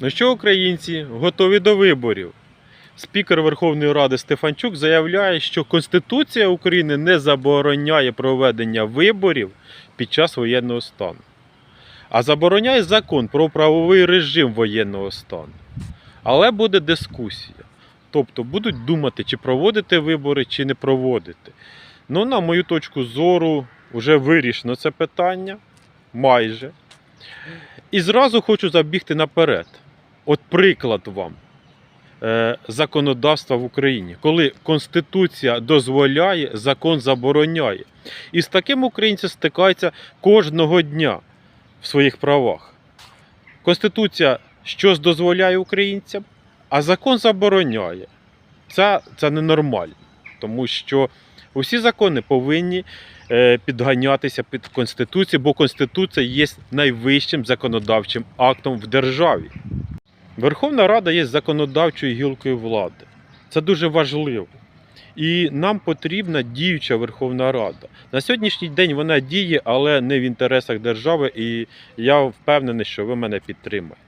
Ну що українці готові до виборів? Спікер Верховної Ради Стефанчук заявляє, що Конституція України не забороняє проведення виборів під час воєнного стану, а забороняє закон про правовий режим воєнного стану. Але буде дискусія. Тобто будуть думати, чи проводити вибори, чи не проводити. Ну, на мою точку зору, вже вирішено це питання майже. І зразу хочу забігти наперед. От приклад вам е, законодавства в Україні, коли Конституція дозволяє, закон забороняє. І з таким українці стикаються кожного дня в своїх правах. Конституція щось дозволяє українцям, а закон забороняє. Це, це ненормально, тому що усі закони повинні е, підганятися під Конституцію, бо Конституція є найвищим законодавчим актом в державі. Верховна Рада є законодавчою гілкою влади. Це дуже важливо. І нам потрібна діюча Верховна Рада. На сьогоднішній день вона діє, але не в інтересах держави, і я впевнений, що ви мене підтримаєте.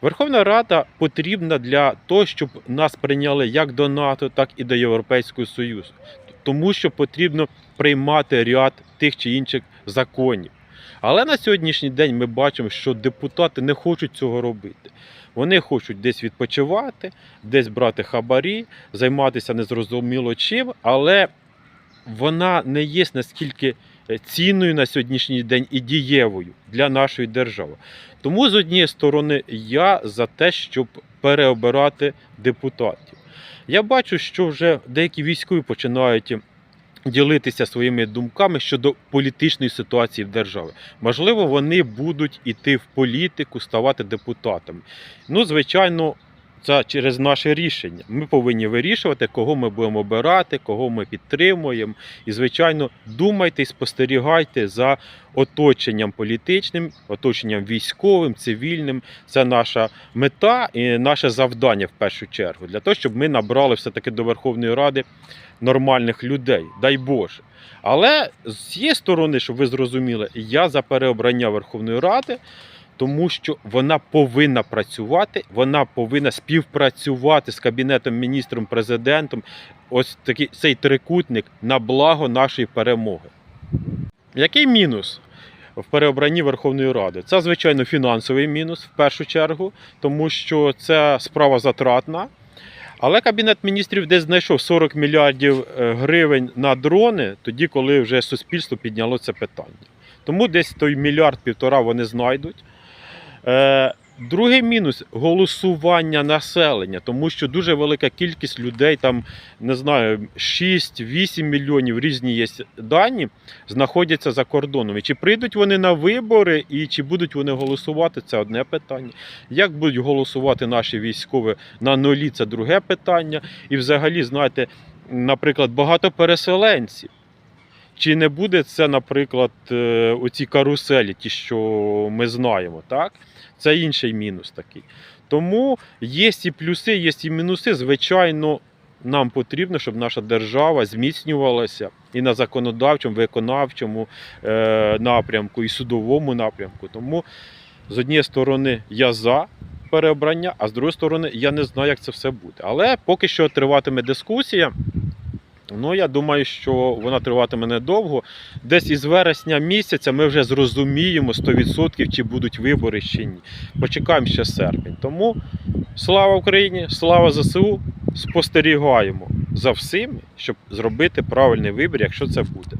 Верховна Рада потрібна для того, щоб нас прийняли як до НАТО, так і до Європейського Союзу. Тому що потрібно приймати ряд тих чи інших законів. Але на сьогоднішній день ми бачимо, що депутати не хочуть цього робити. Вони хочуть десь відпочивати, десь брати хабарі, займатися незрозуміло чим, але вона не є наскільки е, цінною на сьогоднішній день і дієвою для нашої держави. Тому з однієї сторони я за те, щоб переобирати депутатів. Я бачу, що вже деякі військові починають ділитися своїми думками щодо політичної ситуації в державі. Можливо, вони будуть іти в політику, ставати депутатами. Ну, звичайно, це через наше рішення. Ми повинні вирішувати, кого ми будемо обирати, кого ми підтримуємо. І, звичайно, думайте і спостерігайте за оточенням політичним, оточенням військовим, цивільним. Це наша мета і наше завдання в першу чергу для того, щоб ми набрали все-таки до Верховної Ради нормальних людей, дай Боже. Але з цієї сторони, щоб ви зрозуміли, я за переобрання Верховної Ради, тому що вона повинна працювати, вона повинна співпрацювати з Кабінетом міністром, президентом. Ось такий цей трикутник на благо нашої перемоги. Який мінус в переобранні Верховної Ради? Це, звичайно, фінансовий мінус в першу чергу, тому що це справа затратна. Але Кабінет міністрів десь знайшов 40 мільярдів е, гривень на дрони, тоді, коли вже суспільство підняло це питання. Тому десь той мільярд-півтора вони знайдуть. Е, Другий мінус голосування населення, тому що дуже велика кількість людей, там не знаю, 6-8 мільйонів різні є дані, знаходяться за кордоном. І чи прийдуть вони на вибори, і чи будуть вони голосувати, це одне питання. Як будуть голосувати наші військові на нулі, це друге питання. І взагалі, знаєте, наприклад, багато переселенців. Чи не буде це, наприклад, е, оці каруселі, ті, що ми знаємо, так? Це інший мінус такий. Тому є і плюси, є і мінуси. Звичайно, нам потрібно, щоб наша держава зміцнювалася і на законодавчому, виконавчому е, напрямку, і судовому напрямку. Тому з однієї сторони я за переобрання, а з другої сторони я не знаю, як це все буде. Але поки що триватиме дискусія. Ну, я думаю, що вона триватиме недовго. Десь із вересня місяця ми вже зрозуміємо 100% чи будуть вибори чи ні. Почекаємо ще серпень. Тому слава Україні, слава ЗСУ. Спостерігаємо за всім, щоб зробити правильний вибір, якщо це буде.